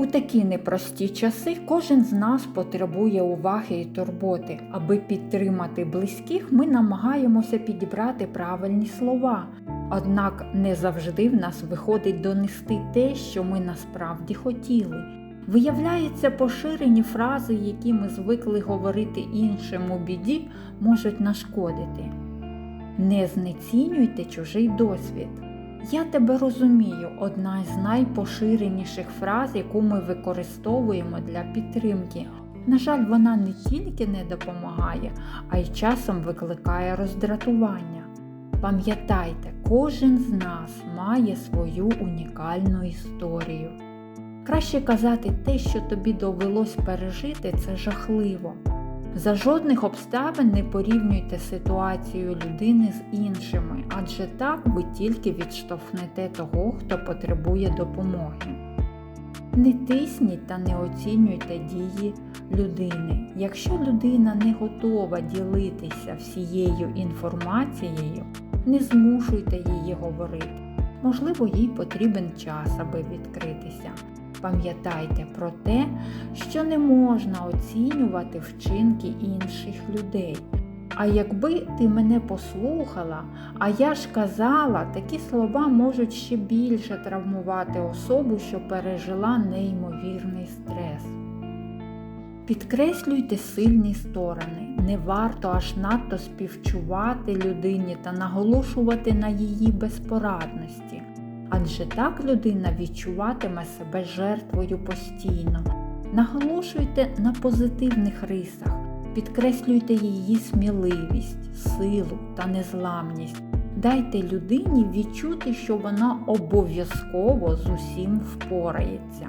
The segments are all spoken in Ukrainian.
У такі непрості часи кожен з нас потребує уваги і турботи. Аби підтримати близьких, ми намагаємося підібрати правильні слова. Однак не завжди в нас виходить донести те, що ми насправді хотіли. Виявляється, поширені фрази, які ми звикли говорити іншим у біді, можуть нашкодити. Не знецінюйте чужий досвід. Я тебе розумію одна з найпоширеніших фраз, яку ми використовуємо для підтримки. На жаль, вона не тільки не допомагає, а й часом викликає роздратування. Пам'ятайте, кожен з нас має свою унікальну історію. Краще казати те, що тобі довелось пережити, це жахливо. За жодних обставин не порівнюйте ситуацію людини з іншими, адже так ви тільки відштовхнете того, хто потребує допомоги. Не тисніть та не оцінюйте дії людини. Якщо людина не готова ділитися всією інформацією, не змушуйте її говорити. Можливо, їй потрібен час, аби відкритися. Пам'ятайте про те, що не можна оцінювати вчинки інших людей. А якби ти мене послухала, а я ж казала, такі слова можуть ще більше травмувати особу, що пережила неймовірний стрес. Підкреслюйте сильні сторони. Не варто аж надто співчувати людині та наголошувати на її безпорадності адже так людина відчуватиме себе жертвою постійно. Наголошуйте на позитивних рисах, підкреслюйте її сміливість, силу та незламність. Дайте людині відчути, що вона обов'язково з усім впорається.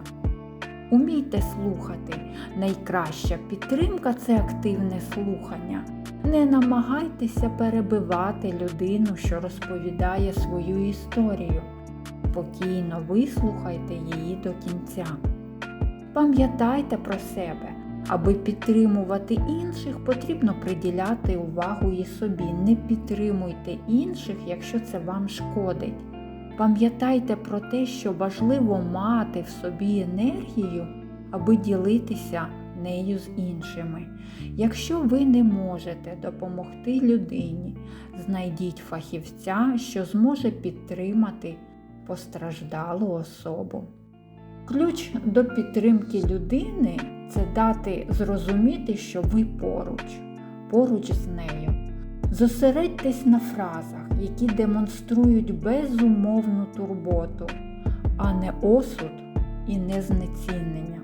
Умійте слухати. Найкраща підтримка це активне слухання. Не намагайтеся перебивати людину, що розповідає свою історію спокійно вислухайте її до кінця. Пам'ятайте про себе, аби підтримувати інших, потрібно приділяти увагу і собі. Не підтримуйте інших, якщо це вам шкодить. Пам'ятайте про те, що важливо мати в собі енергію, аби ділитися нею з іншими. Якщо ви не можете допомогти людині, знайдіть фахівця, що зможе підтримати постраждалу особу. Ключ до підтримки людини це дати зрозуміти, що ви поруч, поруч з нею. Зосередьтесь на фразах, які демонструють безумовну турботу, а не осуд і не знецінення.